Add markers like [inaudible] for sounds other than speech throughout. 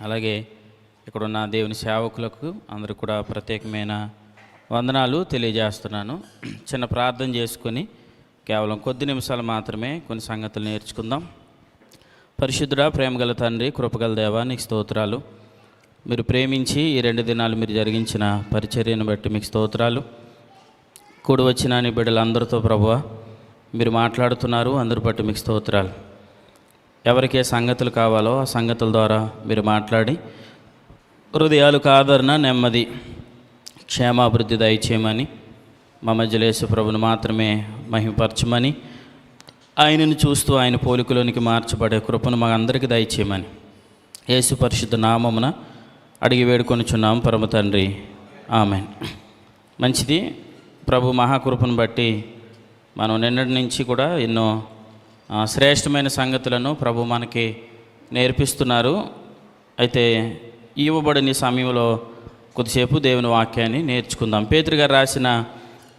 అలాగే ఇక్కడున్న దేవుని సేవకులకు అందరూ కూడా ప్రత్యేకమైన వందనాలు తెలియజేస్తున్నాను. చిన్న ప్రార్థన చేసుకొని కేవలం కొద్ది నిమిషాలు మాత్రమే కొన్ని సంగతులు నేర్చుకుందాం. పరిశుద్ధుడ ప్రేమగల తండ్రి కృపగల దేవా నీకు స్తోత్రాలు. మీరు ప్రేమించి ఈ రెండు దినాలు మీరు జరిగించిన పరిచర్యను బట్టి మీకు స్తోత్రాలు. కూడి వచ్చిన నీ బిడ్డలందరితో ప్రభు మీరు మాట్లాడుతున్నారు అందరి బట్టి మీకు స్తోత్రాలు. ఎవరికి ఏ సంగతులు కావాలో ఆ సంగతుల ద్వారా మీరు మాట్లాడి హృదయాలకు ఆదరణ నెమ్మది క్షేమాభివృద్ధి దయచేయమని మా మధ్యలో ప్రభును మాత్రమే మహిమపరచమని ఆయనను చూస్తూ ఆయన పోలికలోనికి మార్చబడే కృపను మా అందరికీ దయచేయమని. యేసు పరిశుద్ధ నామమున అడిగి వేడుకొనిచున్నాం పరమ తండ్రి. ఆమె మంచిది. ప్రభు మహాకృపను బట్టి మనం నిన్నటి నుంచి కూడా ఎన్నో శ్రేష్టమైన సంగతులను ప్రభు మనకి నేర్పిస్తున్నారు. అయితే ఇవ్వబడిన సమయంలో కొద్దిసేపు దేవుని వాక్యాన్ని నేర్చుకుందాం. పేతురు గారు రాసిన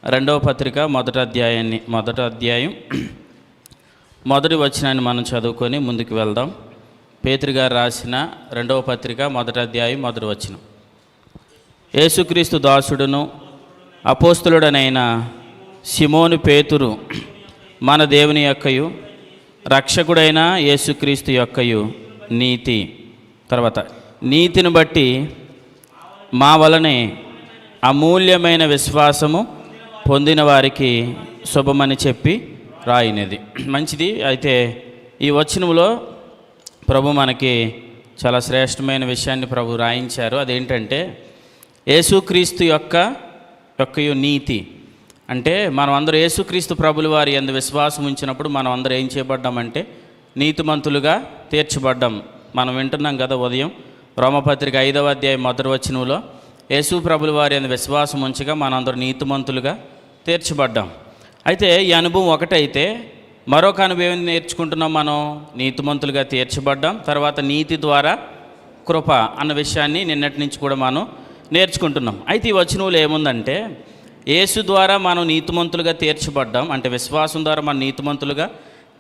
రెండవ పత్రిక మొదటి అధ్యాయాన్ని మొదటి అధ్యాయం [clears throat] మొదటి వచనాన్ని మనం చదువుకొని ముందుకు వెళ్దాం. పేతురు గారు రాసిన రెండవ పత్రిక మొదటి అధ్యాయం మొదటి వచనం. యేసుక్రీస్తు దాసుడును అపోస్తులుడనైన సిమోను పేతురు మన దేవుని యొక్కయు రక్షకుడైన యేసుక్రీస్తు యొక్కయు నీతి. తర్వాత నీతిని బట్టి మా వలనే అమూల్యమైన విశ్వాసము పొందిన వారికి శుభమని చెప్పి రాయినది. మంచిది. అయితే ఈ వచనంలో ప్రభు మనకి చాలా శ్రేష్టమైన విషయాన్ని ప్రభు రాయించారు. అదేంటంటే యేసుక్రీస్తు యొక్క యొక్కయు నీతి. అంటే మనం అందరూ యేసుక్రీస్తు ప్రభుల వారి ఎందు విశ్వాసం ఉంచినప్పుడు మనం అందరూ ఏం చేయబడ్డామంటే నీతిమంతులుగా తీర్చబడ్డాం. మనం వింటున్నాం కదా ఉదయం. రోమపత్రిక ఐదవ అధ్యాయం మొదటి వచనంలో యేసు ప్రభుల వారి ఎందు విశ్వాసం ఉంచగా మనందరూ నీతిమంతులుగా తీర్చబడ్డాం. అయితే ఈ అనుభవం ఒకటైతే మరొక అనుభవం నేర్చుకుంటున్నాం మనం? నీతిమంతులుగా తీర్చబడ్డాం. తర్వాత నీతి ద్వారా కృప అన్న విషయాన్ని నిన్నటి నుంచి కూడా మనం నేర్చుకుంటున్నాం. అయితే ఈ వచనంలో ఏముందంటే యేసు ద్వారా మనం నీతిమంతులుగా తీర్చబడ్డాం. అంటే విశ్వాసం ద్వారా మనం నీతిమంతులుగా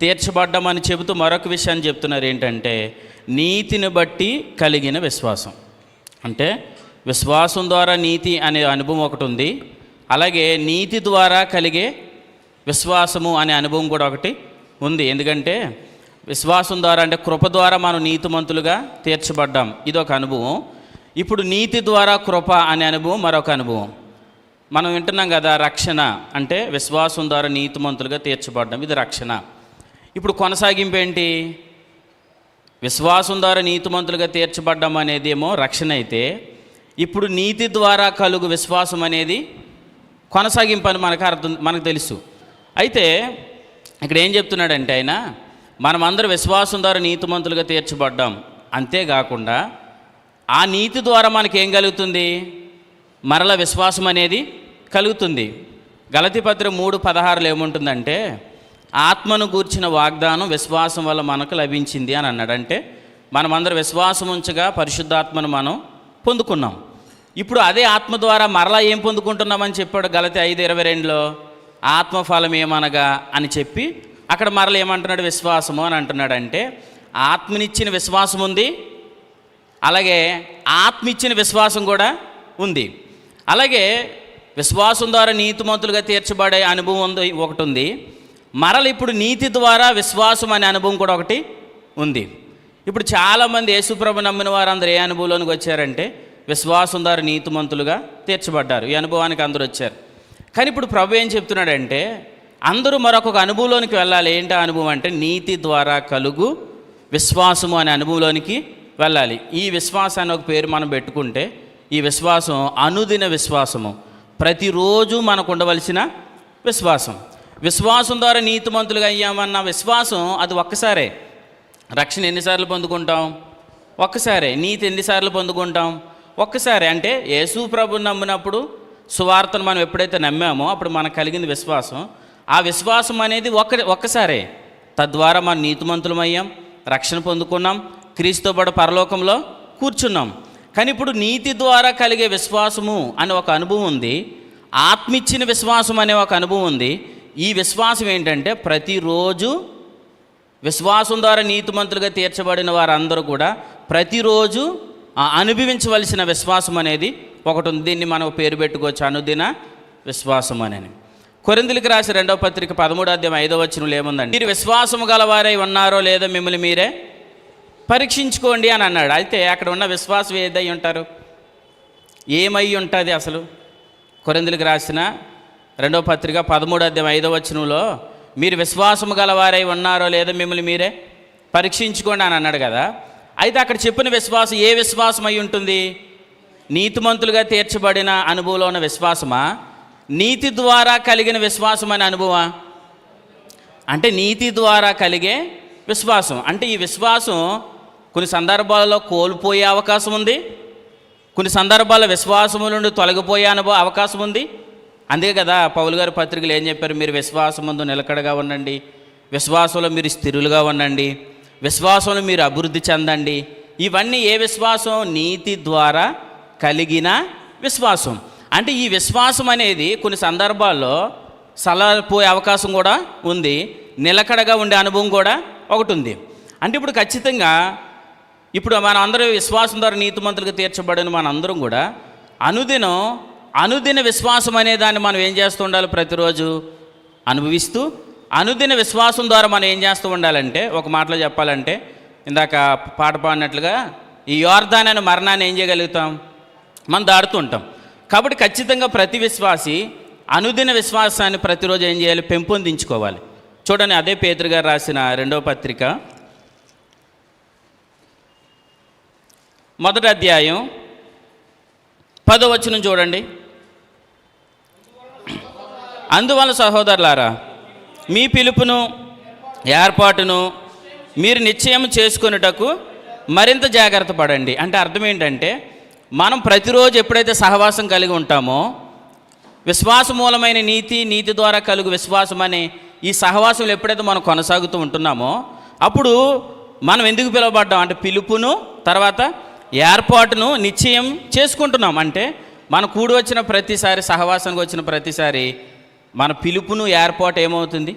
తీర్చబడ్డాం అని చెబుతూ మరొక విషయాన్ని చెప్తున్నారు ఏంటంటే నీతిని బట్టి కలిగిన విశ్వాసం. అంటే విశ్వాసం ద్వారా నీతి అనే అనుభవం ఒకటి ఉంది. అలాగే నీతి ద్వారా కలిగే విశ్వాసము అనే అనుభవం కూడా ఒకటి ఉంది. ఎందుకంటే విశ్వాసం ద్వారా అంటే కృప ద్వారా మనం నీతిమంతులుగా తీర్చబడ్డాం. ఇది ఒక అనుభవం. ఇప్పుడు నీతి ద్వారా కృప అనే అనుభవం మరొక అనుభవం. మనం వింటున్నాం కదా రక్షణ అంటే విశ్వాసం ద్వారా నీతిమంతులుగా తీర్చబడడం. ఇది రక్షణ. ఇప్పుడు కొనసాగింపు ఏంటి? విశ్వాసం ద్వారా నీతిమంతులుగా తీర్చబడ్డం అనేది ఏమో రక్షణ అయితే ఇప్పుడు నీతి ద్వారా కలుగు విశ్వాసం అనేది కొనసాగింపు అని మనకు అర్థం మనకు తెలుసు. అయితే ఇక్కడ ఏం చెప్తున్నాడంటే ఆయన మనమందరం విశ్వాసం ద్వారా నీతిమంతులుగా తీర్చబడ్డాం. అంతేకాకుండా ఆ నీతి ద్వారా మనకి ఏం కలుగుతుంది? మరల విశ్వాసం అనేది కలుగుతుంది. గలతిపత్ర మూడు పదహారులో ఏముంటుందంటే ఆత్మను గూర్చిన వాగ్దానం విశ్వాసం వల్ల మనకు లభించింది అని అన్నాడు. అంటే మనమందరం విశ్వాసం ఉంచగా పరిశుద్ధాత్మను మనం పొందుకున్నాం. ఇప్పుడు అదే ఆత్మ ద్వారా మరలా ఏం పొందుకుంటున్నామని చెప్పాడు గలతి ఐదు ఇరవై రెండులో? ఆత్మఫలం ఏమనగా అని చెప్పి అక్కడ మరల ఏమంటున్నాడు? విశ్వాసము అని అంటున్నాడు. అంటే ఆత్మనిచ్చిన విశ్వాసం ఉంది అలాగే ఆత్మ ఇచ్చిన విశ్వాసం కూడా ఉంది. అలాగే విశ్వాసం ద్వారా నీతిమంతులుగా తీర్చబడే అనుభవం ఉంది ఒకటి ఉంది. మరల ఇప్పుడు నీతి ద్వారా విశ్వాసం అనే అనుభవం కూడా ఒకటి ఉంది. ఇప్పుడు చాలామంది యేసుప్రభు నమ్మిన వారందరూ ఏ అనుభవంలోనికి వచ్చారంటే విశ్వాసం ద్వారా నీతిమంతులుగా తీర్చబడ్డారు. ఈ అనుభవానికి అందరూ వచ్చారు. కానీ ఇప్పుడు ప్రభు ఏం చెప్తున్నాడంటే అందరూ మరొక అనుభవంలోనికి వెళ్ళాలి. ఏంటి ఆ అనుభవం అంటే నీతి ద్వారా కలుగు విశ్వాసము అనే అనుభవంలోనికి వెళ్ళాలి. ఈ విశ్వాసాన్ని ఒక పేరు మనం పెట్టుకుంటే ఈ విశ్వాసం అనుదిన విశ్వాసము. ప్రతిరోజు మనకు ఉండవలసిన విశ్వాసం. విశ్వాసం ద్వారా నీతిమంతులుగా అయ్యామన్న విశ్వాసం అది ఒక్కసారే. రక్షణ ఎన్నిసార్లు పొందుకుంటాం? ఒక్కసారే. నీతి ఎన్నిసార్లు పొందుకుంటాం? ఒక్కసారి. అంటే యేసు ప్రభు నమ్మినప్పుడు సువార్తను మనం ఎప్పుడైతే నమ్మామో అప్పుడు మనకు కలిగింది విశ్వాసం. ఆ విశ్వాసం అనేది ఒక్క ఒక్కసారే. తద్వారా మనం నీతిమంతులమయ్యాం రక్షణ పొందుకున్నాం క్రీస్తుతో పరలోకంలో కూర్చున్నాం. కానీ ఇప్పుడు నీతి ద్వారా కలిగే విశ్వాసము అనే ఒక అనుభవం ఉంది. ఆత్మిచ్చిన విశ్వాసం అనే ఒక అనుభవం ఉంది. ఈ విశ్వాసం ఏంటంటే ప్రతిరోజు విశ్వాసం ద్వారా నీతిమంతులుగా తీర్చబడిన వారందరూ కూడా ప్రతిరోజు అనుభవించవలసిన విశ్వాసం అనేది ఒకటి ఉంది. దీన్ని మనం పేరు పెట్టుకోవచ్చు అనుదిన విశ్వాసం అని కొరిందులకి రాసి రెండవ పత్రిక పదమూడో అధ్యాయం ఐదో వచ్చిన ఏముందండి? మీరు విశ్వాసము గలవారై ఉన్నారో లేదో మిమ్మల్ని మీరే పరీక్షించుకోండి అని అన్నాడు. అయితే అక్కడ ఉన్న విశ్వాసం ఏదై ఉంటారు? ఏమై ఉంటుంది అసలు? కొరందులకు రాసిన రెండవ పత్రిక పదమూడు అధ్యాయం ఐదవ వచనంలో మీరు విశ్వాసము గలవారై ఉన్నారో లేదో మిమ్మల్ని మీరే పరీక్షించుకోండి అని అన్నాడు కదా. అయితే అక్కడ చెప్పిన విశ్వాసం ఏ విశ్వాసం అయి ఉంటుంది? నీతిమంతులుగా తీర్చబడిన అనుభవంలో ఉన్న విశ్వాసమా? నీతి ద్వారా కలిగిన విశ్వాసం అనే అనుభవమా? అంటే నీతి ద్వారా కలిగే విశ్వాసం. అంటే ఈ విశ్వాసం కొన్ని సందర్భాలలో కోల్పోయే అవకాశం ఉంది. కొన్ని సందర్భాల్లో విశ్వాసము నుండి తొలగిపోయే అనుభవ అవకాశం ఉంది. అంతే కదా పౌలు గారి పత్రికలు ఏం చెప్పారు? మీరు విశ్వాసం ముందు నిలకడగా ఉండండి. విశ్వాసంలో మీరు స్థిరులుగా ఉండండి. విశ్వాసంలో మీరు అభివృద్ధి చెందండి. ఇవన్నీ ఏ విశ్వాసం? నీతి ద్వారా కలిగిన విశ్వాసం. అంటే ఈ విశ్వాసం అనేది కొన్ని సందర్భాల్లో సలపోయే అవకాశం కూడా ఉంది. నిలకడగా ఉండే అనుభవం కూడా ఒకటి ఉంది. అంటే ఇప్పుడు ఖచ్చితంగా ఇప్పుడు మన అందరూ విశ్వాసం ద్వారా నీతిమంతులుగా తీర్చబడిన మన అందరం కూడా అనుదినం అనుదిన విశ్వాసం అనే దాన్ని మనం ఏం చేస్తూ ఉండాలి ప్రతిరోజు? అనుభవిస్తూ అనుదిన విశ్వాసం ద్వారా మనం ఏం చేస్తూ ఉండాలంటే ఒక మాటలో చెప్పాలంటే ఇందాక పాట పాడినట్లుగా ఈ యోర్ధాన్ అనే మరణాన్ని ఏం చేయగలుగుతాం? మనం దాడుతూ ఉంటాం. కాబట్టి ఖచ్చితంగా ప్రతి విశ్వాసి అనుదిన విశ్వాసాన్ని ప్రతిరోజు ఏం చేయాలి? పెంపొందించుకోవాలి. చూడండి అదే పేదరు గారు రాసిన రెండవ పత్రిక. మొదటి అధ్యాయం పదో చూడండి. అందువల్ల సహోదరులారా మీ పిలుపును ఏర్పాటును మీరు నిశ్చయం చేసుకొనుటకు మరింత జాగ్రత్త పడండి. అంటే అర్థం ఏంటంటే మనం ప్రతిరోజు ఎప్పుడైతే సహవాసం కలిగి ఉంటామో విశ్వాసమూలమైన నీతి నీతి ద్వారా కలుగు విశ్వాసం అనే ఈ సహవాసంలో ఎప్పుడైతే మనం కొనసాగుతూ ఉంటున్నామో అప్పుడు మనం ఎందుకు పిలువబడ్డాం? అంటే పిలుపును తర్వాత ఏర్పాటును నిశ్చయం చేసుకుంటున్నాం. అంటే మన కూడి వచ్చిన ప్రతిసారి సహవాసానికి వచ్చిన ప్రతిసారి మన పిలుపును ఏర్పాటు ఏమవుతుంది?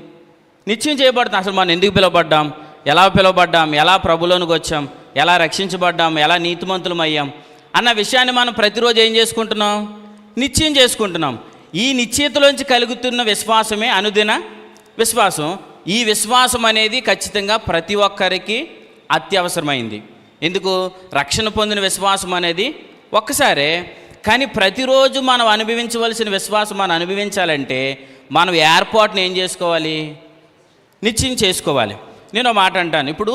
నిశ్చయం చేయబడుతుంది. అసలు మనం ఎందుకు పిలువబడ్డాం? ఎలా పిలువబడ్డాం? ఎలా ప్రభులోనికి వచ్చాం? ఎలా రక్షించబడ్డాం? ఎలా నీతిమంతులం అయ్యాం అన్న విషయాన్ని మనం ప్రతిరోజు ఏం చేసుకుంటున్నాం? నిశ్చయం చేసుకుంటున్నాం. ఈ నిశ్చయతలోంచి కలుగుతున్న విశ్వాసమే అనుదిన విశ్వాసం. ఈ విశ్వాసం అనేది ఖచ్చితంగా ప్రతి ఒక్కరికి అత్యవసరమైంది. ఎందుకు? రక్షణ పొందిన విశ్వాసం అనేది ఒక్కసారే. కానీ ప్రతిరోజు మనం అనుభవించవలసిన విశ్వాసం మనం అనుభవించాలంటే మనం ఏర్పాటును ఏం చేసుకోవాలి? నిశ్చయం చేసుకోవాలి. నేను మాట అంటాను. ఇప్పుడు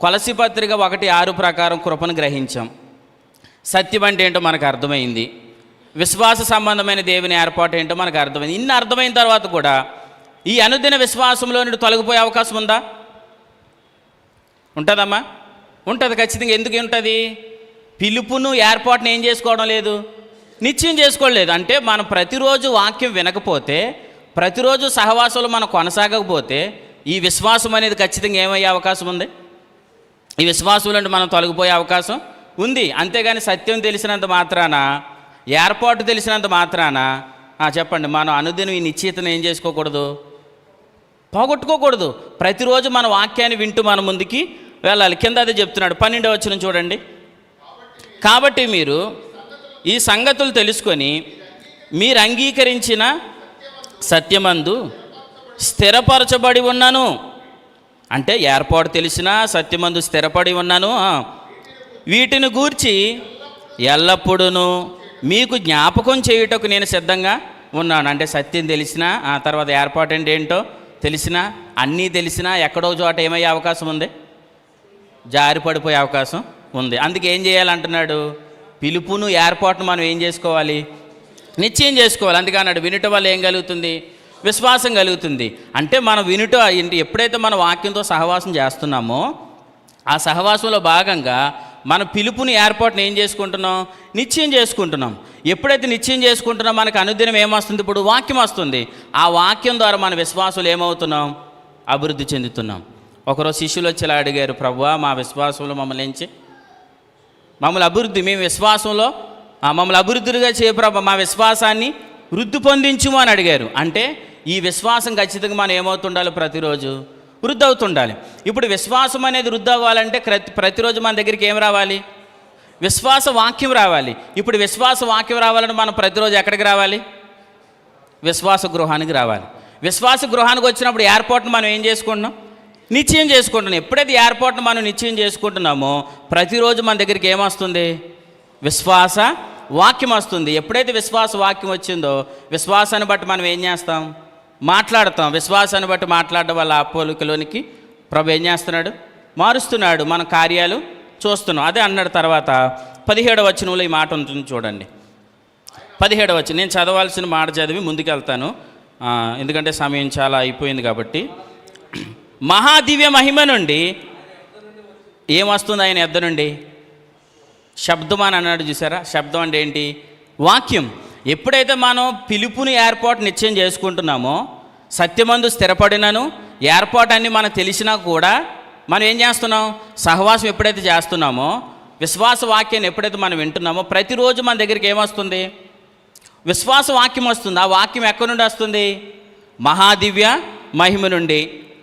కొలసి పత్రిక ఒకటి ఆరు ప్రకారం కృపను గ్రహించాం. సత్యం అంటే ఏంటో మనకు అర్థమైంది. విశ్వాస సంబంధమైన దేవుని ఏర్పాటు ఏంటో మనకు అర్థమైంది. ఇన్ని అర్థమైన తర్వాత కూడా ఈ అనుదిన విశ్వాసంలో నుండి తొలగిపోయే అవకాశం ఉందా? ఉంటుందమ్మా? ఉంటుంది ఖచ్చితంగా. ఎందుకు ఉంటుంది? పిలుపును ఏర్పాటును ఏం చేసుకోవడం లేదు? నిశ్చయం చేసుకోలేదు. అంటే మనం ప్రతిరోజు వాక్యం వినకపోతే ప్రతిరోజు సహవాసంలో మనం కొనసాగకపోతే ఈ విశ్వాసం అనేది ఖచ్చితంగా ఏమయ్యే అవకాశం ఉంది? ఈ విశ్వాసం నుండి మనం తొలగిపోయే అవకాశం ఉంది. అంతేగాని సత్యం తెలిసినంత మాత్రాన ఏర్పాటు తెలిసినంత మాత్రాన చెప్పండి మనం అనుదినం ఈ నిశ్చయితను ఏం చేసుకోకూడదు? పోగొట్టుకోకూడదు. ప్రతిరోజు మన వాక్యాన్ని వింటూ మన ముందుకి వెళ్ళాలి. కింద అదే చెప్తున్నాడు. పన్నెండవ వచ్చిన చూడండి. కాబట్టి మీరు ఈ సంగతులు తెలుసుకొని మీరు అంగీకరించిన సత్యమందు స్థిరపరచబడి ఉన్నాను. అంటే ఏర్పాటు తెలిసిన సత్యమందు స్థిరపడి ఉన్నాను. వీటిని గూర్చి ఎల్లప్పుడూ మీకు జ్ఞాపకం చేయుటకు నేను సిద్ధంగా ఉన్నాను. అంటే సత్యం తెలిసిన ఆ తర్వాత ఏర్పాటు అంటే ఏంటో తెలిసిన అన్నీ తెలిసినా ఎక్కడో చోట ఏమయ్యే అవకాశం ఉంది? జారి పడిపోయే అవకాశం ఉంది. అందుకే ఏం చేయాలంటున్నాడు? పిలుపును ఏర్పాటును మనం ఏం చేసుకోవాలి? నిశ్చయం చేసుకోవాలి. అందుకే అన్నాడు వినుట వల్ల ఏం కలుగుతుంది? విశ్వాసం కలుగుతుంది. అంటే మనం వినుట ఏంటి ఎప్పుడైతే మన వాక్యంతో సహవాసం చేస్తున్నామో ఆ సహవాసంలో భాగంగా మన పిలుపుని ఏర్పాటును ఏం చేసుకుంటున్నాం? నిశ్చయం చేసుకుంటున్నాం. ఎప్పుడైతే నిశ్చయం చేసుకుంటున్నాం మనకు అనుదినం ఏమొస్తుంది ఇప్పుడు వాక్యం వస్తుంది. ఆ వాక్యం ద్వారా మన విశ్వాసులు ఏమవుతున్నాం? అభివృద్ధి చెందుతున్నాం. ఒకరోజు శిష్యులు వచ్చి ఇలా అడిగారు ప్రభువా మా విశ్వాసంలో మమ్మల్ని ఎంచి మమ్మల్ని అభివృద్ధి మేము విశ్వాసంలో? మమ్మల్ని అభివృద్ధిగా చేయ ప్రభా మా విశ్వాసాన్ని వృద్ధి పొందించుము అని అడిగారు. అంటే ఈ విశ్వాసం ఖచ్చితంగా మనం ఏమవుతుండాలి? ప్రతిరోజు వృద్ధి అవుతుండాలి ఇప్పుడు విశ్వాసం అనేది వృద్ధి అవ్వాలంటే ప్రతి ప్రతిరోజు మన దగ్గరికి ఏం రావాలి? విశ్వాస వాక్యం రావాలి. ఇప్పుడు విశ్వాస వాక్యం రావాలంటే మనం ప్రతిరోజు ఎక్కడికి రావాలి? విశ్వాస గృహానికి రావాలి. విశ్వాస గృహానికి వచ్చినప్పుడు ఎయిర్పోర్ట్ని మనం ఏం చేసుకుంటున్నాం? నిశ్చయం చేసుకుంటున్నాం. ఎప్పుడైతే ఏర్పాటును మనం నిశ్చయం చేసుకుంటున్నామో ప్రతిరోజు మన దగ్గరికి ఏమొస్తుంది విశ్వాస వాక్యం వస్తుంది. ఎప్పుడైతే విశ్వాస వాక్యం వచ్చిందో విశ్వాసాన్ని బట్టి మనం ఏం చేస్తాం? మాట్లాడతాం. విశ్వాసాన్ని బట్టి మాట్లాడడం వల్ల అపోలికలోనికి ప్రభు ఏం చేస్తున్నాడు? మారుస్తున్నాడు. మన కార్యాలు చూస్తున్నాం. అదే అన్నాడు తర్వాత పదిహేడవ వచనంలో ఈ మాట ఉంటుంది చూడండి. పదిహేడవ వచ్చిన నేను చదవాల్సిన మాట చదివి ముందుకెళ్తాను. ఎందుకంటే సమయం చాలా అయిపోయింది కాబట్టి. మహాదివ్య మహిమ నుండి ఏమొస్తుంది ఆయన ఎద్ద నుండి? శబ్దం అని అన్నాడు చూసారా? శబ్దం అంటే ఏంటి? వాక్యం. ఎప్పుడైతే మనం పిలుపుని ఏర్పాటు నిశ్చయం చేసుకుంటున్నామో సత్యమందు స్థిరపడినను ఏర్పాటు అన్ని మనకు తెలిసినా కూడా మనం ఏం చేస్తున్నాం? సహవాసం ఎప్పుడైతే చేస్తున్నామో విశ్వాస వాక్యాన్ని ఎప్పుడైతే మనం వింటున్నామో ప్రతిరోజు మన దగ్గరికి ఏమొస్తుంది విశ్వాస వాక్యం వస్తుంది. ఆ వాక్యం ఎక్కడి నుండి వస్తుంది? మహాదివ్య మహిమ నుండి.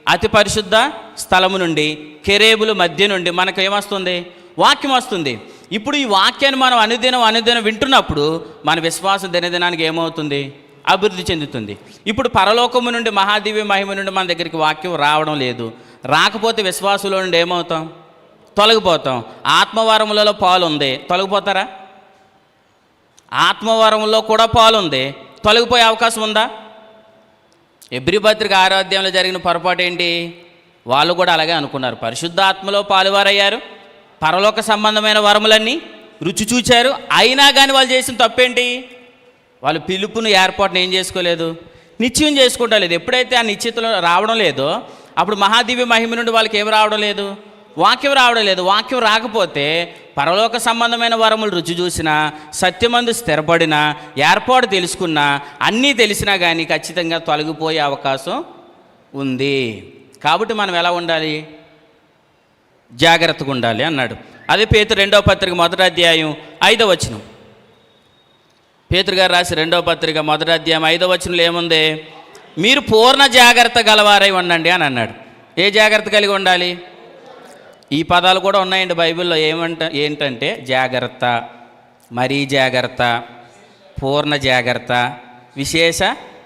అతి పరిశుద్ధ స్థలము నుండి కెరేబుల మధ్య నుండి మనకు ఏమొస్తుంది? వాక్యం వస్తుంది. ఇప్పుడు ఈ వాక్యాన్ని మనం అనుదినం అనుదినం వింటున్నప్పుడు మన విశ్వాసం దినదినానికి ఏమవుతుంది? అభివృద్ధి చెందుతుంది. ఇప్పుడు పరలోకము నుండి మహాదివ్య మహిమ నుండి మన దగ్గరికి వాక్యం రావడం లేదు. రాకపోతే విశ్వాసంలో నుండి ఏమవుతాం? తొలగిపోతాం. ఆత్మవరములలో పాలు ఉంది తొలగిపోతారా? ఆత్మవరంలో కూడా పాలుంది. తొలగిపోయే అవకాశం ఉందా? ఎబ్రి పత్రిక ఆరాధ్యంలో జరిగిన పొరపాటు ఏంటి? వాళ్ళు కూడా అలాగే అనుకున్నారు. పరిశుద్ధాత్మలో పాలువారయ్యారు. పరలోక సంబంధమైన వరములన్నీ రుచి చూచారు. అయినా కానీ వాళ్ళు చేసిన తప్పేంటి? వాళ్ళు పిలుపును ఏర్పాటును ఏం చేసుకోలేదు? నిశ్చయం చేసుకుంటా లేదు ఎప్పుడైతే ఆ నిశ్చితలో రావడం లేదో అప్పుడు మహాదివ్య మహిమ నుండి వాళ్ళకి ఏం రావడం లేదు? వాక్యం రావడం లేదు. వాక్యం రాకపోతే పరలోక సంబంధమైన వరములు రుచి చూసినా సత్యమందు స్థిరపడినా ఏర్పాటు తెలుసుకున్నా అన్నీ తెలిసినా కానీ ఖచ్చితంగా తొలగిపోయే అవకాశం ఉంది. కాబట్టి మనం ఎలా ఉండాలి? జాగ్రత్తగా ఉండాలి అన్నాడు. అదే పేతురు రెండవ పత్రిక మొదటి అధ్యాయం ఐదవ వచనం. పేతురు గారు రాసి రెండవ పత్రిక మొదటి అధ్యాయం ఐదవ వచనంలో ఏముంది? మీరు పూర్ణ జాగ్రత్త గలవారై ఉండండి అని అన్నాడు. ఏ జాగ్రత్త కలిగి ఉండాలి? ఈ పదాలు కూడా ఉన్నాయండి బైబిల్లో. ఏమంట ఏంటంటే జాగ్రత్త మరీ జాగ్రత్త పూర్ణ జాగ్రత్త విశేష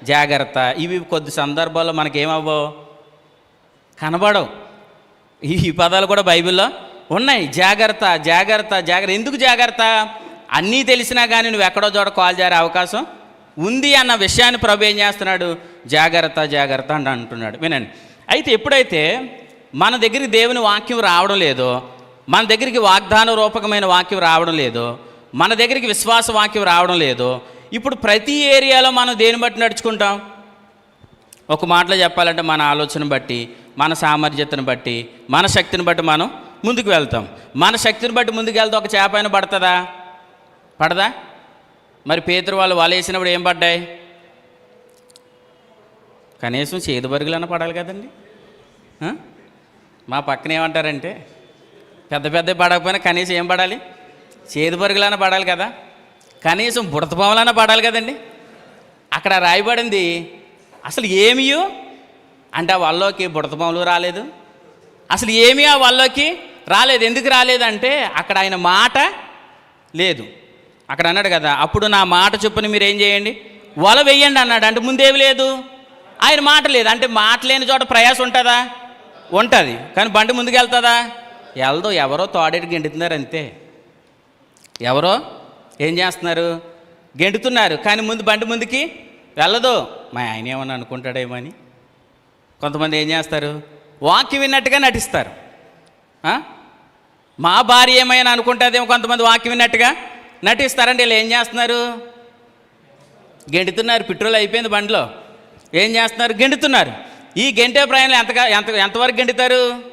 జాగ్రత్త. ఇవి కొద్ది సందర్భాల్లో మనకేమవ్వవు? కనబడవు. ఈ ఈ పదాలు కూడా బైబిల్లో ఉన్నాయి. జాగ్రత్త జాగ్రత్త జాగ్రత్త ఎందుకు జాగ్రత్త? అన్నీ తెలిసినా కానీ నువ్వు ఎక్కడో చోట కాల్ చేరే అవకాశం ఉంది అన్న విషయాన్ని ప్రభు ఏం చేస్తున్నాడు? జాగ్రత్త జాగ్రత్త అని అంటున్నాడు. వినండి. అయితే ఎప్పుడైతే మన దగ్గరికి దేవుని వాక్యం రావడం లేదు. మన దగ్గరికి వాగ్దాన రూపకమైన వాక్యం రావడం లేదు. మన దగ్గరికి విశ్వాస వాక్యం రావడం లేదు. ఇప్పుడు ప్రతి ఏరియాలో మనం దేని బట్టి నడుచుకుంటాం? ఒక మాటలో చెప్పాలంటే మన ఆలోచన బట్టి మన సామర్థ్యతను బట్టి మన శక్తిని బట్టి మనం ముందుకు వెళ్తాం. మన శక్తిని బట్టి ముందుకు వెళ్తే ఒక చేప అయినా పడుతుందా? పడదా? మరి పేతురు వాళ్ళు వలేసినప్పుడు ఏం పడ్డాయి? కనీసం చేదు బరుగులన్నా పడాలి కదండి. మా పక్కన ఏమంటారంటే పెద్ద పెద్ద పడకపోయినా కనీసం ఏం పడాలి? చేదు పరుగులైనా పడాలి కదా. కనీసం బుడతపాములన్నా పడాలి కదండి. అక్కడ రాయబడింది అసలు ఏమియో? అంటే ఆ వాళ్ళలోకి బుడతపాములు రాలేదు. అసలు ఏమీ ఆ వాళ్ళలోకి రాలేదు? ఎందుకు రాలేదంటే అక్కడ ఆయన మాట లేదు. అక్కడ అన్నాడు కదా అప్పుడు నా మాట చొప్పున మీరు ఏం చేయండి? వల వెయ్యండి అన్నాడు. అంటే ముందేమి లేదు? ఆయన మాట లేదు. అంటే మాట లేని చోట ప్రయాసం ఉంటుందా? ఉంటుంది. కానీ బండి ముందుకు వెళ్తుందా వెళ్దో ఎవరో తోడేటి గెండుతున్నారు అంతే. ఎవరో? ఏం చేస్తున్నారు? గెంటుతున్నారు కానీ ముందు బండి ముందుకి వెళ్ళదు. మా ఆయన ఏమన్నా అనుకుంటాడేమో అని. కొంతమంది ఏం చేస్తారు? వాక్యం విన్నట్టుగా నటిస్తారు. మా భార్య ఏమైనా అనుకుంటుందేమో కొంతమంది వాక్యం విన్నట్టుగా నటిస్తారండి. వీళ్ళు ఏం చేస్తున్నారు? గెంటుతున్నారు పెట్రోల్ అయిపోయింది బండిలో. ఏం చేస్తున్నారు? గెంటుతున్నారు ఈ గెంటే ప్రయాణం ఎంతగా ఎంత ఎంతవరకు గెంటుతారు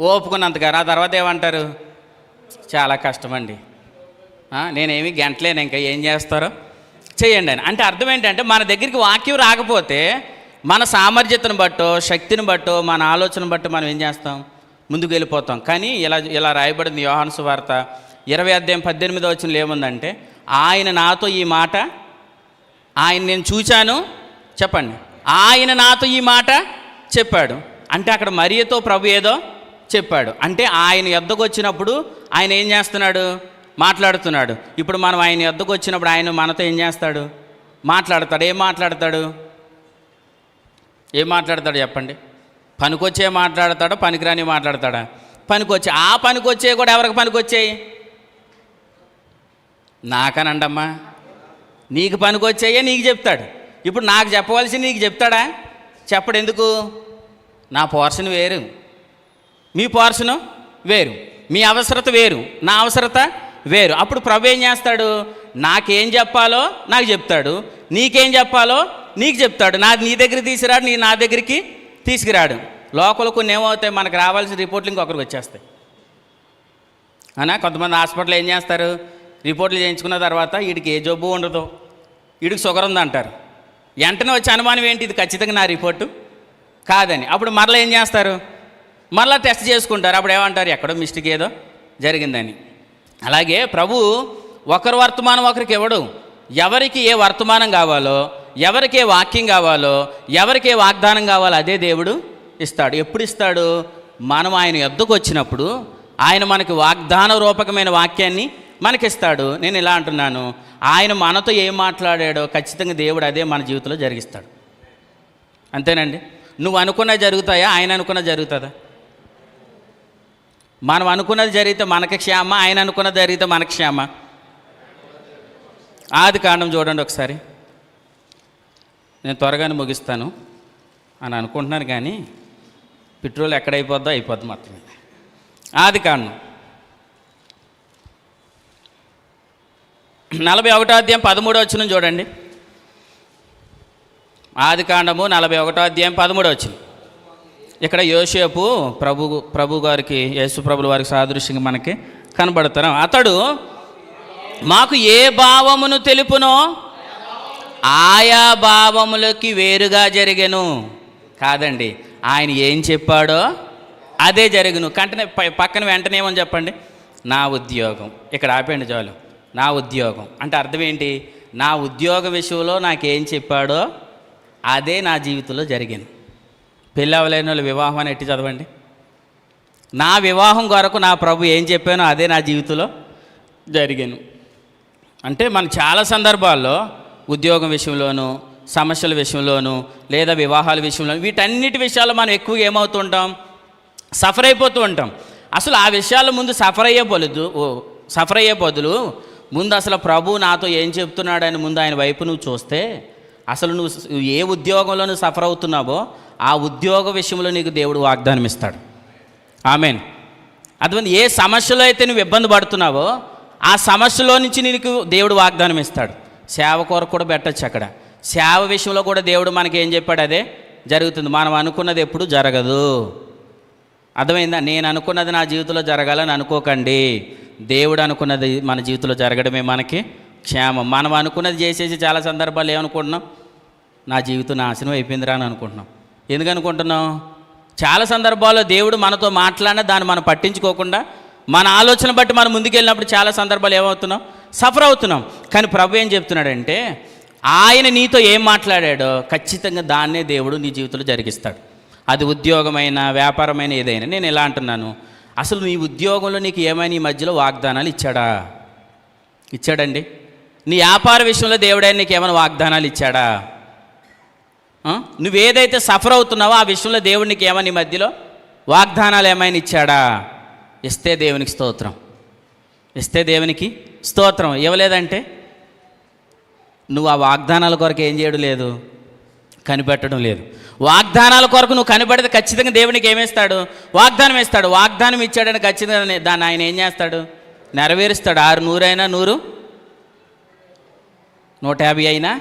ఓపుకున్నంతగా. ఆ తర్వాత ఏమంటారు? చాలా కష్టమండి. నేనేమి గంటలేను ఇంకా. ఏం చేస్తారో? చేయండి అని. అంటే అర్థం ఏంటంటే మన దగ్గరికి వాక్యం రాకపోతే మన సామర్థ్యతను బట్టో శక్తిని బట్టో మన ఆలోచన బట్టో మనం ఏం చేస్తాం? ముందుకు వెళ్ళిపోతాం. కానీ ఇలా ఇలా రాయబడింది యోహాను వార్త ఇరవై అధ్యాయం పద్దెనిమిదో వచ్చిన ఏముందంటే ఆయన నాతో ఈ మాట ఆయన నేను చూచాను. చెప్పండి. ఆయన నాతో ఈ మాట చెప్పాడు. అంటే అక్కడ మరియతో ప్రభు ఏదో చెప్పాడు. అంటే ఆయన ఎద్దకు వచ్చినప్పుడు ఆయన ఏం చేస్తున్నాడు? మాట్లాడుతున్నాడు. ఇప్పుడు మనం ఆయన ఎద్దుకు వచ్చినప్పుడు ఆయన మనతో ఏం చేస్తాడు? మాట్లాడతాడు. ఏం మాట్లాడతాడు? ఏం మాట్లాడతాడు చెప్పండి? పనికొచ్చే మాట్లాడతాడా? పనికిరాని మాట్లాడతాడా? పనికొచ్చే ఆ పనికొచ్చే కూడా ఎవరికి పనికొచ్చాయి? నాకనండమ్మా. నీకు పనికొచ్చాయే నీకు చెప్తాడు. ఇప్పుడు నాకు చెప్పవలసి నీకు చెప్తాడా? చెప్పడు ఎందుకు నా పోర్షన్ వేరు. మీ పోర్షను వేరు. మీ అవసరత వేరు. నా అవసరత వేరు. అప్పుడు ప్రభు ఏం చేస్తాడు? నాకేం చెప్పాలో నాకు చెప్తాడు. నీకేం చెప్పాలో నీకు చెప్తాడు. నా నీ దగ్గర తీసుకురాడు నీ నా దగ్గరికి తీసుకురాడు. లోకల్ కొన్ని ఏమవుతాయి? మనకు రావాల్సిన రిపోర్ట్లు ఇంకొకరికి వచ్చేస్తాయి. అనా? కొంతమంది హాస్పిటల్ ఏం చేస్తారు? రిపోర్ట్లు చేయించుకున్న తర్వాత వీడికి ఏ జబ్బు ఉండదు. వీడికి షుగర్ ఉందంటారు. వెంటనే వచ్చే అనుమానం ఏంటి? ఇది ఖచ్చితంగా నా రిపోర్టు కాదని. అప్పుడు మరలా ఏం చేస్తారు? మరలా టెస్ట్ చేసుకుంటారు. అప్పుడు ఏమంటారు? ఎక్కడో మిస్టేక్ ఏదో జరిగిందని. అలాగే ప్రభు ఒకరు వర్తమానం ఒకరికి ఇవ్వడు ఎవరికి ఏ వర్తమానం కావాలో ఎవరికి ఏ వాక్యం కావాలో ఎవరికి ఏ వాగ్దానం కావాలో అదే దేవుడు ఇస్తాడు. ఎప్పుడు ఇస్తాడు? మనం ఆయన ఎద్దుకు వచ్చినప్పుడు ఆయన మనకి వాగ్దాన రూపకమైన వాక్యాన్ని మనకిస్తాడు. నేను ఇలా అంటున్నాను. ఆయన మనతో ఏం మాట్లాడాడో ఖచ్చితంగా దేవుడు అదే మన జీవితంలో జరిగిస్తాడు. అంతేనండి? నువ్వు అనుకున్న జరుగుతాయా? ఆయన అనుకున్న జరుగుతుందా? మనం అనుకున్నది జరిగితే మనకి క్షేమ ఆయన అనుకున్నది జరిగితే మనకి క్షేమ. ఆది కాండం చూడండి ఒకసారి. నేను త్వరగానే ముగిస్తాను అని అనుకుంటున్నాను కానీ పెట్రోల్ ఎక్కడైపోద్దో అయిపోద్ది మాత్రమే. ఆది కాండం. నలభై ఒకటో అధ్యాయం పదమూడో వచ్చిన చూడండి. ఆది కాండము నలభై ఒకటో అధ్యాయం పదమూడో వచ్చిన ఇక్కడ యోసేపు ప్రభు ప్రభు గారికి యేసు ప్రభుల వారికి సాదృశ్యంగా మనకి కనబడతారు. అతడు మాకు ఏ భావమును తెలుపునో ఆయా భావములకి వేరుగా జరిగెను. కాదండి ఆయన ఏం చెప్పాడో అదే జరుగును. కంటనే ప- పక్కన వెంటనే ఏమని చెప్పండి? నా ఉద్యోగం. ఇక్కడ ఆపేయండి చాలు. నా ఉద్యోగం. అంటే అర్థం ఏంటి? నా ఉద్యోగ విషయంలో నాకేం చెప్పాడో అదే నా జీవితంలో జరిగింది. పెళ్ళి అవ్వలేని వాళ్ళు వివాహం అని ఎట్టి చదవండి. నా వివాహం కొరకు నా ప్రభు ఏం చెప్పానో అదే నా జీవితంలో జరిగాను అంటే మన చాలా సందర్భాల్లో ఉద్యోగం విషయంలోనూ సమస్యల విషయంలోనూ లేదా వివాహాల విషయంలోనూ వీటన్నిటి విషయాల్లో మనం ఎక్కువగా ఏమవుతుంటాం? సఫర్ అయిపోతూ ఉంటాం. అసలు ఆ విషయాల ముందు సఫర్ అయ్యే బదులు ఓ సఫర్ అయ్యే బదులు ముందు అసలు ప్రభు నాతో ఏం చెప్తున్నాడని ముందు ఆయన వైపు నువ్వు చూస్తే అసలు నువ్వు ఏ ఉద్యోగంలో నువ్వు సఫర్ అవుతున్నావో ఆ ఉద్యోగ విషయంలో నీకు దేవుడు వాగ్దానం ఇస్తాడు. ఆమెన్. అటువంటి ఏ సమస్యలో అయితే నువ్వు ఇబ్బంది పడుతున్నావో ఆ సమస్యలో నుంచి నీకు దేవుడు వాగ్దానం ఇస్తాడు. సేవ కొరకు కూడా పెట్టచ్చు అక్కడ. సేవ విషయంలో కూడా దేవుడు మనకి ఏం చెప్పాడు అదే? జరుగుతుంది. మనం అనుకున్నది ఎప్పుడు జరగదు. అర్థమైందా? నేను అనుకున్నది నా జీవితంలో జరగాలని అనుకోకండి. దేవుడు అనుకున్నది మన జీవితంలో జరగడమే మనకి క్షేమం. మనం అనుకున్నది చేసేసి చాలా సందర్భాలు ఏమనుకుంటున్నాం? నా జీవితం నాశనం అయిపోయిందిరా అని అనుకుంటున్నాం. ఎందుకు అనుకుంటున్నాం? చాలా సందర్భాల్లో దేవుడు మనతో మాట్లాడినా దాన్ని మనం పట్టించుకోకుండా మన ఆలోచన బట్టి మనం ముందుకెళ్ళినప్పుడు చాలా సందర్భాలు ఏమవుతున్నాం? సఫర్ అవుతున్నాం. కానీ ప్రభు ఏం చెప్తున్నాడంటే ఆయన నీతో ఏం మాట్లాడాడో ఖచ్చితంగా దాన్నే దేవుడు నీ జీవితంలో జరిగిస్తాడు. అది ఉద్యోగమైన వ్యాపారమైన ఏదైనా. నేను ఎలా అంటున్నాను? అసలు నీ ఉద్యోగంలో నీకు ఏమైనా ఈ మధ్యలో వాగ్దానాలు ఇచ్చాడా? ఇచ్చాడండి. నీ వ్యాపార విషయంలో దేవుడైనా నీకు ఏమైనా వాగ్దానాలు ఇచ్చాడా? నువ్వేదైతే సఫర్ అవుతున్నావో ఆ విషయంలో దేవుడు నీకు ఏమైనా ఈ మధ్యలో వాగ్దానాలు ఏమైనా ఇచ్చాడా? ఇస్తే దేవునికి స్తోత్రం. ఇస్తే దేవునికి స్తోత్రం. ఇవ్వలేదంటే? నువ్వు ఆ వాగ్దానాల కొరకు ఏం చేయడం లేదు. కనిపెట్టడం లేదు. వాగ్దానాల కొరకు నువ్వు కనిపెడితే ఖచ్చితంగా దేవునికి ఏమేస్తాడు? వాగ్దానం ఇస్తాడు వాగ్దానం ఇచ్చాడని ఖచ్చితంగా దాన్ని ఆయన ఏం చేస్తాడు? నెరవేరుస్తాడు. ఆరు నూరైనా నూరు? నూట యాభై అయినా?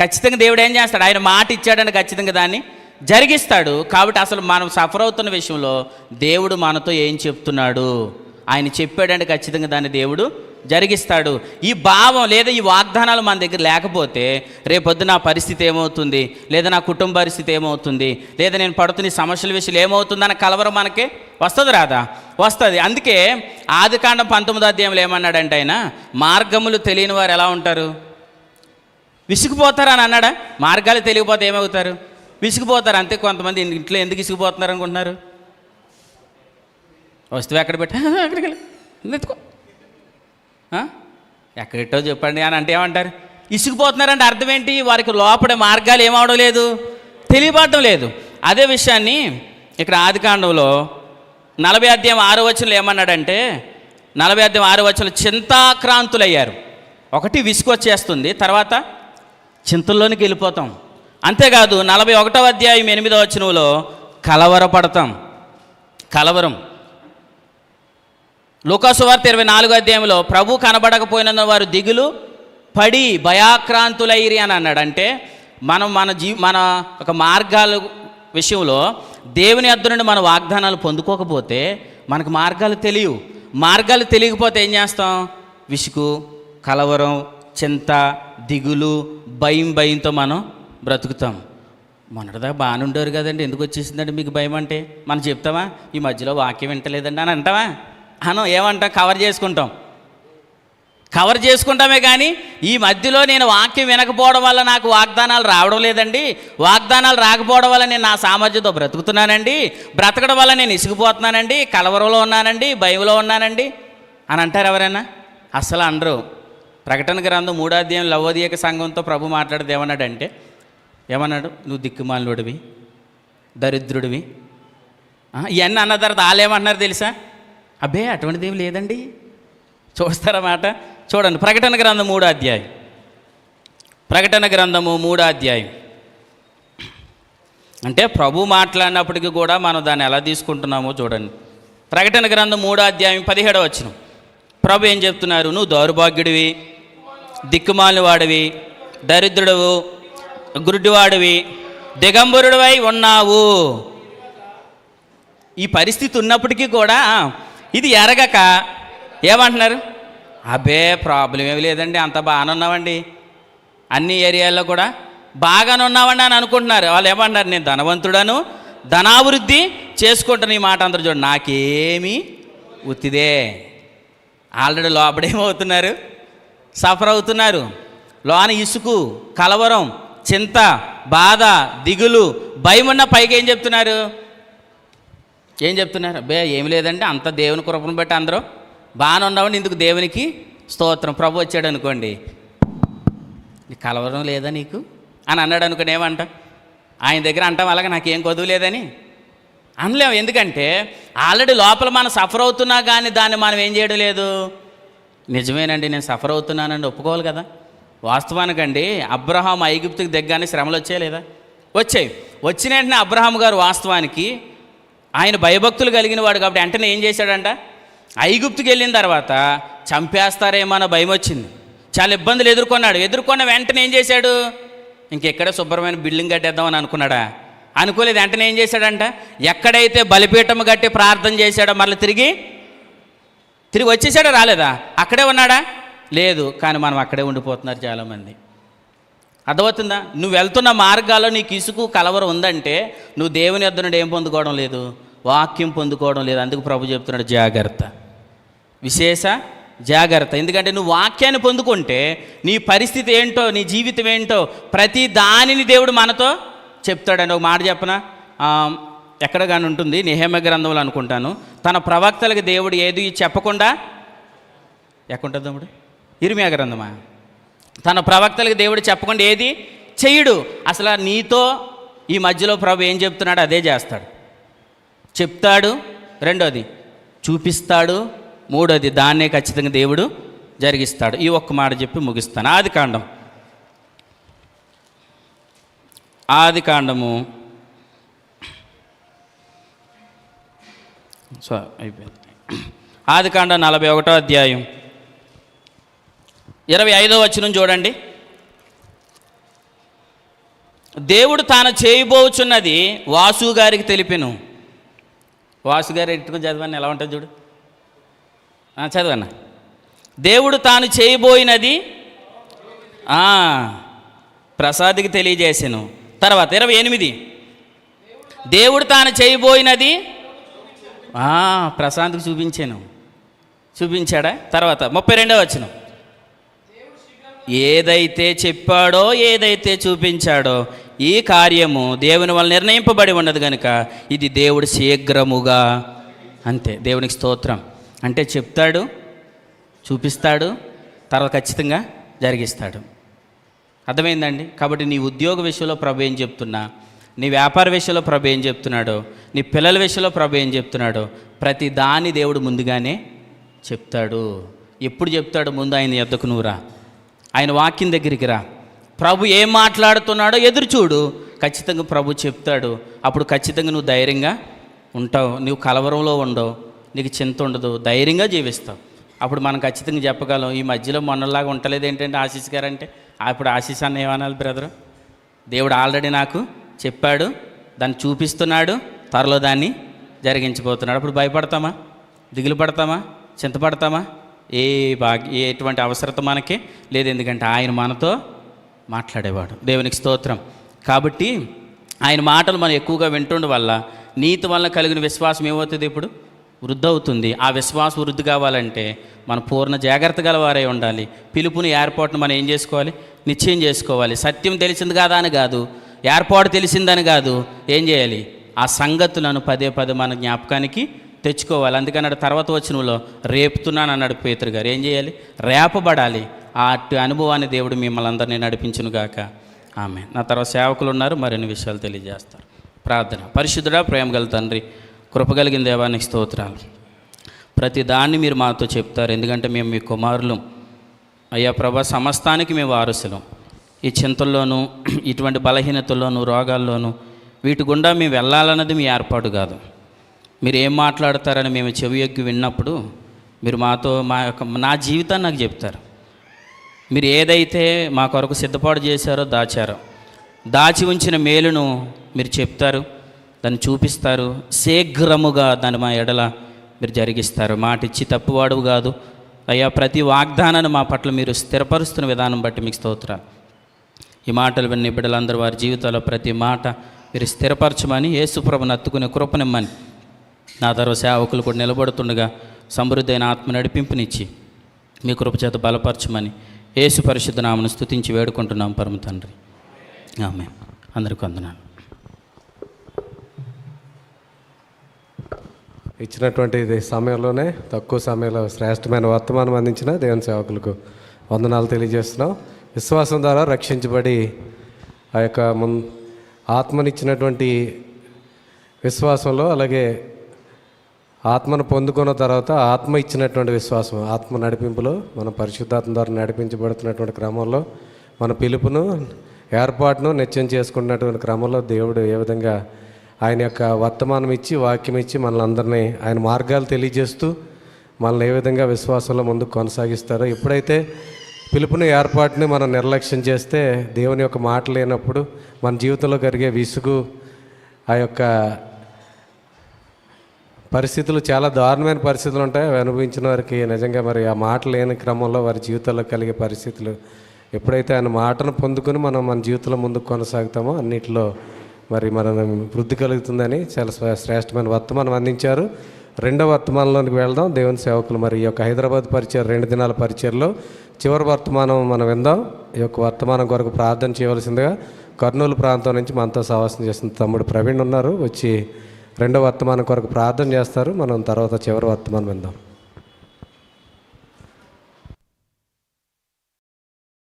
ఖచ్చితంగా దేవుడు ఏం చేస్తాడు? ఆయన మాట ఇచ్చాడని ఖచ్చితంగా దాన్ని జరిగిస్తాడు. కాబట్టి అసలు మనం సఫర్ అవుతున్న విషయంలో దేవుడు మనతో ఏం చెప్తున్నాడు? ఆయన చెప్పాడంటే ఖచ్చితంగా దాన్ని దేవుడు జరిగిస్తాడు. ఈ భావం లేదా ఈ వాగ్దానాలు మన దగ్గర లేకపోతే రేపొద్దు నా పరిస్థితి ఏమవుతుంది? లేదా నా కుటుంబ పరిస్థితి ఏమవుతుంది? లేదా నేను పడుతున్న సమస్యల విషయాలు ఏమవుతుందన్న కలవరం మనకి వస్తుంది రాదా వస్తుంది. అందుకే ఆదికాండం పంతొమ్మిదో అధ్యాయంలో ఏమన్నాడంటే ఆయన మార్గములు తెలియని వారు ఎలా ఉంటారు? విసిగిపోతారు అన్నాడా? మార్గాలు తెలియకపోతే ఏమవుతారు? విసిగిపోతారు. అంతే కొంతమంది ఇంట్లో ఎందుకు విసిగిపోతున్నారు అనుకుంటున్నారు? వస్తువు ఎక్కడ పెట్టా? [laughs] అక్కడికి వెళ్ళి. ఎక్కడెట్టో చెప్పండి అని అంటే ఏమంటారు? ఇసుకుపోతున్నారంటే అర్థం ఏంటి? వారికి లోపడే మార్గాలు ఏమవడం లేదు? తెలియపడటం లేదు. అదే విషయాన్ని ఇక్కడ ఆదికాండంలో నలభై అధ్యాయం ఆరు వచనలు ఏమన్నాడంటే నలభై అధ్యాయం ఆరో వచనంలో చింతాక్రాంతులయ్యారు. ఒకటి విసుకొచ్చేస్తుంది తర్వాత చింతల్లోనికి వెళ్ళిపోతాం. అంతేకాదు నలభై ఒకటో అధ్యాయం ఎనిమిదో వచనంలో కలవరపడతాం. కలవరం. లోకాసువార్త ఇరవై నాలుగో అధ్యాయంలో ప్రభు కనబడకపోయినందున వారు దిగులు పడి భయాక్రాంతులైరి అని అన్నాడు. అంటే మనం మన జీ మన ఒక మార్గాల విషయంలో దేవుని అద్దు నుండి మన వాగ్దానాలు పొందుకోకపోతే మనకు మార్గాలు తెలియవు. మార్గాలు తెలియకపోతే ఏం చేస్తాం? విసుగు కలవరం చింత దిగులు భయం భయంతో మనం బ్రతుకుతాం. మొన్నటిదాకా బాగానే ఉండేవారు కదండి. ఎందుకు వచ్చేసిందండి మీకు భయం అంటే? మనం చెప్తామా? ఈ మధ్యలో వాక్యం వింటలేదండి అని అంటావా? అనం ఏమంటాం? కవర్ చేసుకుంటాం. కవర్ చేసుకుంటామే కానీ ఈ మధ్యలో నేను వాక్యం వినకపోవడం వల్ల నాకు వాగ్దానాలు రావడం లేదండి. వాగ్దానాలు రాకపోవడం వల్ల నేను నా సామర్థ్యంతో బ్రతుకుతున్నానండి. బ్రతకడం వల్ల నేను ఇసుకుపోతున్నానండి. కలవరంలో ఉన్నానండి. భయంలో ఉన్నానండి. అని అంటారు ఎవరైనా? అస్సలు అనరు. ప్రకటన గ్రంథం మూడాధ్యాయం లవోదీయక సంఘంతో ప్రభు మాట్లాడితే ఏమన్నాడంటే ఏమన్నాడు? నువ్వు దిక్కుమాలినోడివి దరిద్రుడివి. ఇవన్నీ అన్న తర్వాత వాళ్ళు ఏమన్నారు తెలుసా? అబ్బే అటువంటిది లేదండి. చూస్తారా మాట? చూడండి ప్రకటన గ్రంథం మూడో అధ్యాయం. ప్రకటన గ్రంథము మూడో అధ్యాయం. అంటే ప్రభు మాట్లాడినప్పటికీ కూడా మనం దాన్ని ఎలా తీసుకుంటున్నామో చూడండి. ప్రకటన గ్రంథం మూడో అధ్యాయం పదిహేడవ వచ్చిన ప్రభు ఏం చెప్తున్నారు? నువ్వు దౌర్భాగ్యుడివి దిక్కుమాలి వాడివి దరిద్రుడవు గురుడివాడివి దిగంబరుడివై ఉన్నావు. ఈ పరిస్థితి ఉన్నప్పటికీ కూడా ఇది ఎరగక ఏమంటున్నారు? అబే ప్రాబ్లం ఏమి లేదండి అంత బాగానే ఉన్నామండి. అన్ని ఏరియాల్లో కూడా బాగానే ఉన్నామండి అని అనుకుంటున్నారు. వాళ్ళు ఏమంటారు నేను ధనవంతుడను ధనాభివృద్ధి చేసుకుంటాను ఈ మాట అందరు చూడండి. నాకేమీ ఉత్తిదే. ఆల్రెడీ లోపడేమవుతున్నారు సఫర్ అవుతున్నారు. లోన ఇసుకు కలవరం చింత బాధ దిగులు భయం ఉన్న పైకి ఏం చెప్తున్నారు? ఏం చెప్తున్నారు? అబ్బే ఏమి లేదండి అంత దేవుని కృపను బట్టి అందరూ బాగానే ఉన్నామని ఇందుకు దేవునికి స్తోత్రం. ప్రభు వచ్చాడు అనుకోండి. కలవరం లేదా నీకు? అని అన్నాడు అనుకోండి ఏమంట? ఆయన దగ్గర అంటాం అలాగే నాకేం కొదువు లేదని. అనలేము ఎందుకంటే ఆల్రెడీ లోపల మనం సఫర్ అవుతున్నా కానీ దాన్ని మనం ఏం చేయడం లేదు. నిజమేనండి నేను సఫర్ అవుతున్నానండి ఒప్పుకోవాలి కదా. వాస్తవానికండి అబ్రహాం ఐగుప్తుకి దగ్గరనే శ్రమలు వచ్చాయి లేదా? వచ్చాయి. వచ్చిన వెంటనే అబ్రహాం గారు వాస్తవానికి ఆయన భయభక్తులు కలిగిన వాడు కాబట్టి వెంటనే ఏం చేశాడంట? ఐగుప్తుకి వెళ్ళిన తర్వాత చంపేస్తారేమో అన్న భయం వచ్చింది. చాలా ఇబ్బందులు ఎదుర్కొన్నాడు. ఎదుర్కొన్న వెంటనే ఏం చేశాడు? ఇంకెక్కడ శుభ్రమైన బిల్డింగ్ కట్టేద్దామని అనుకున్నాడా? అనుకోలేదు. వెంటనే ఏం చేశాడంట? ఎక్కడైతే బలిపీఠం కట్టి ప్రార్థన చేశాడో మళ్ళీ తిరిగి తిరిగి వచ్చేసాడా రాలేదా? అక్కడే ఉన్నాడా? లేదు. కానీ మనం అక్కడే ఉండిపోతున్నారు చాలామంది. అర్థమవుతుందా? నువ్వు వెళ్తున్న మార్గాల్లో నీకు ఇసుకు కలవరం ఉందంటే నువ్వు దేవుని యొద్ద నుండి ఏం పొందుకోవడం లేదు? వాక్యం పొందుకోవడం లేదు. అందుకు ప్రభు చెప్తున్నాడు జాగ్రత్త. విశేష జాగ్రత్త. ఎందుకంటే నువ్వు వాక్యాన్ని పొందుకుంటే నీ పరిస్థితి ఏంటో నీ జీవితం ఏంటో ప్రతి దానిని దేవుడు మనతో చెప్తాడండి ఒక మాట చెప్పనా? ఎక్కడ కానీ ఉంటుంది. నిహేమ గ్రంథంలో అనుకుంటాను. తన ప్రవక్తలకు దేవుడు ఏది చెప్పకుండా ఎక్కడుంటుంది తమ్ముడు? ఇరిమియా గ్రంథమా? తన ప్రవక్తలకు దేవుడు చెప్పకుండా ఏది చెయ్యడు. అసలు నీతో ఈ మధ్యలో ప్రభు ఏం చెప్తున్నాడు అదే చేస్తాడు. చెప్తాడు రెండోది చూపిస్తాడు మూడోది దాన్నే ఖచ్చితంగా దేవుడు జరిగిస్తాడు. ఈ ఒక్క మాట చెప్పి ముగిస్తాను. ఆది కాండం. ఆది కాండము. సో అయిపోయింది. ఆది కాండం నలభై ఒకటో అధ్యాయం. ఇరవై ఐదో వచనం చూడండి. దేవుడు తాను చేయబోచున్నది వాసు గారికి తెలిపెను. వాసు గారు ఎట్టుకుని చదవని ఎలా ఉంటుంది చూడు? చదవన్న. దేవుడు తాను చేయబోయినది ప్రసాద్కి తెలియజేసాను. తర్వాత ఇరవై ఎనిమిది. దేవుడు తాను చేయబోయినది ప్రశాంత్కి చూపించాను. చూపించాడా? తర్వాత ముప్పై రెండో వచ్చిన ఏదైతే చెప్పాడో ఏదైతే చూపించాడో ఈ కార్యము దేవుని వల్ల నిర్ణయింపబడి ఉన్నది కనుక ఇది దేవుడు శీఘ్రముగా అంతే. దేవునికి స్తోత్రం. అంటే చెప్తాడు చూపిస్తాడు తర్వాత ఖచ్చితంగా జరిగిస్తాడు. అర్థమైందండి? కాబట్టి నీ ఉద్యోగ విషయంలో ప్రభు ఏం చెప్తున్నా? నీ వ్యాపార విషయంలో ప్రభు ఏం చెప్తున్నాడో? నీ పిల్లల విషయంలో ప్రభు ఏం చెప్తున్నాడో? ప్రతి దాని దేవుడు ముందుగానే చెప్తాడు. ఎప్పుడు చెప్తాడు? ముందు ఆయన ఎద్దకు నువ్వు రా ఆయన వాక్యం దగ్గరికి రా. ప్రభు ఏం మాట్లాడుతున్నాడో ఎదురు చూడు. ఖచ్చితంగా ప్రభు చెప్తాడు. అప్పుడు ఖచ్చితంగా నువ్వు ధైర్యంగా ఉంటావు. నువ్వు కలవరంలో ఉండవు. నీకు చింత ఉండదు. ధైర్యంగా జీవిస్తావు. అప్పుడు మనం ఖచ్చితంగా చెప్పగలం ఈ మధ్యలో మొన్నలాగా ఉండలేదు ఏంటంటే ఆశీష్ గారు అంటే అప్పుడు ఆశీస్ అన్న ఏమనాలి బ్రదరు? దేవుడు ఆల్రెడీ నాకు చెప్పాడు. దాన్ని చూపిస్తున్నాడు. త్వరలో దాన్ని జరిగించబోతున్నాడు. అప్పుడు భయపడతామా? దిగులు పడతామా? చింతపడతామా ఏ భాగ్య ఏ ఎటువంటి అవసరత మనకి లేదు. ఎందుకంటే ఆయన మనతో మాట్లాడేవాడు. దేవునికి స్తోత్రం. కాబట్టి ఆయన మాటలు మనం ఎక్కువగా వింటుండ వల్ల నీతి వల్ల కలిగిన విశ్వాసం ఏమవుతుంది ఇప్పుడు? వృద్ధి అవుతుంది ఆ విశ్వాసం వృద్ధి కావాలంటే మన పూర్ణ జాగ్రత్త గలవారై ఉండాలి. పిలుపుని ఏర్పాటును మనం ఏం చేసుకోవాలి? నిశ్చయం చేసుకోవాలి. సత్యం తెలిసింది కాదా అని కాదు. ఏర్పాటు తెలిసిందని కాదు. ఏం చేయాలి? ఆ సంగతులను పదే పదే మన జ్ఞాపకానికి తెచ్చుకోవాలి. అందుకని అక్కడ తర్వాత వచ్చినలో రేపుతున్నాను అన్నాడు పేతురు గారు. ఏం చేయాలి? రేపబడాలి. ఆ అనుభవాన్ని దేవుడు మిమ్మల్ని అందరినీ నడిపించును గాక ఆమె నా తర్వాత సేవకులు ఉన్నారు మరిన్ని విషయాలు తెలియజేస్తారు. ప్రార్థన. పరిశుద్ధుడా ప్రేమ గల తండ్రి కృపగలిగిన దేవానికి స్తోత్రాలు. ప్రతి దాన్ని మీరు మాతో చెప్తారు. ఎందుకంటే మేము మీ కుమారులు. అయ్యా ప్రభా సమస్తానికి మేము వారసులం. ఈ చింతల్లోనూ [clears throat] ఇటువంటి బలహీనతల్లోనూ రోగాల్లోనూ వీటి గుండా మేము వెళ్ళాలన్నది మీ ఏర్పాటు కాదు. మీరు ఏం మాట్లాడతారని మేము చెవి ఎగ్గి విన్నప్పుడు మీరు మాతో మా యొక్క నా జీవితాన్ని నాకు చెప్తారు. మీరు ఏదైతే మా కొరకు సిద్ధపాటు చేశారో దాచారో. దాచి ఉంచిన మేలును మీరు చెప్తారు దాన్ని చూపిస్తారు శీఘ్రముగా దాన్ని మా ఎడల మీరు జరిగిస్తారు. మాటిచ్చి తప్పువాడు కాదు. అయ్యా ప్రతి వాగ్దానాన్ని మా పట్ల మీరు స్థిరపరుస్తున్న విధానం బట్టి మీకు స్తోత్ర ఈ మాటలు విన్న బిడ్డలందరూ వారి జీవితాల్లో ప్రతి మాట మీరు స్థిరపరచమని యేసుప్రభుని అత్తుకునే కృపనిమ్మని నా తర్వాత సేవకులు కూడా నిలబడుతుండగా సమృద్ధి అయిన ఆత్మ నడిపింపునిచ్చి మీ కృపచేత బలపరచమని యేసు పరిశుద్ధ నామను స్తుతించి వేడుకుంటున్నాం పరమ తండ్రి. ఆమె అందరికీ వందనాలు. ఇచ్చినటువంటి ఇది సమయంలోనే తక్కువ సమయంలో శ్రేష్టమైన వర్తమానం అందించిన దేవుని సేవకులకు వందనాలు తెలియజేస్తున్నాం. విశ్వాసం ద్వారా రక్షించబడి ఆ యొక్క మున్ ఆత్మనిచ్చినటువంటి విశ్వాసంలో అలాగే ఆత్మను పొందుకున్న తర్వాత ఆత్మ ఇచ్చినటువంటి విశ్వాసం ఆత్మ నడిపింపులో మన పరిశుద్ధాత్మ ద్వారా నడిపించబడుతున్నటువంటి క్రమంలో మన పిలుపును ఏర్పాటును నిత్యం చేసుకున్నటువంటి క్రమంలో దేవుడు ఏ విధంగా ఆయన యొక్క వర్తమానం ఇచ్చి వాక్యం ఇచ్చి మనల్ని అందరినీ ఆయన మార్గాలు తెలియజేస్తూ మనల్ని ఏ విధంగా విశ్వాసంలో ముందుకు కొనసాగిస్తారో ఎప్పుడైతే పిలుపుని ఏర్పాటుని మనం నిర్లక్ష్యం చేస్తే దేవుని యొక్క మాట లేనప్పుడు మన జీవితంలో కలిగే విసుగు ఆ యొక్క పరిస్థితులు చాలా దారుణమైన పరిస్థితులు ఉంటాయి. అవి అనుభవించిన వారికి నిజంగా మరి ఆ మాట లేని క్రమంలో వారి జీవితంలో కలిగే పరిస్థితులు ఎప్పుడైతే ఆయన మాటను పొందుకొని మనం మన జీవితంలో ముందుకు కొనసాగుతామో అన్నిటిలో మరి మనం వృద్ధి కలుగుతుందని చాలా శ్రేష్టమైన వర్తమానం అందించారు. రెండవ వర్తమానంలోనికి వెళ్దాం. దేవుని సేవకులు మరి ఈ యొక్క హైదరాబాద్ పరిచయం రెండు దినాల పరిచయంలో చివరి వర్తమానం మనం విందాం. ఈ యొక్క వర్తమానం కొరకు ప్రార్థన చేయవలసిందిగా కర్నూలు ప్రాంతం నుంచి మనతో సావాసం చేసిన తమ్ముడు ప్రవీణ్ ఉన్నారు. వచ్చి రెండో వర్తమానం కొరకు ప్రార్థన చేస్తారు. మనం తర్వాత చివరి వర్తమానం విందాం.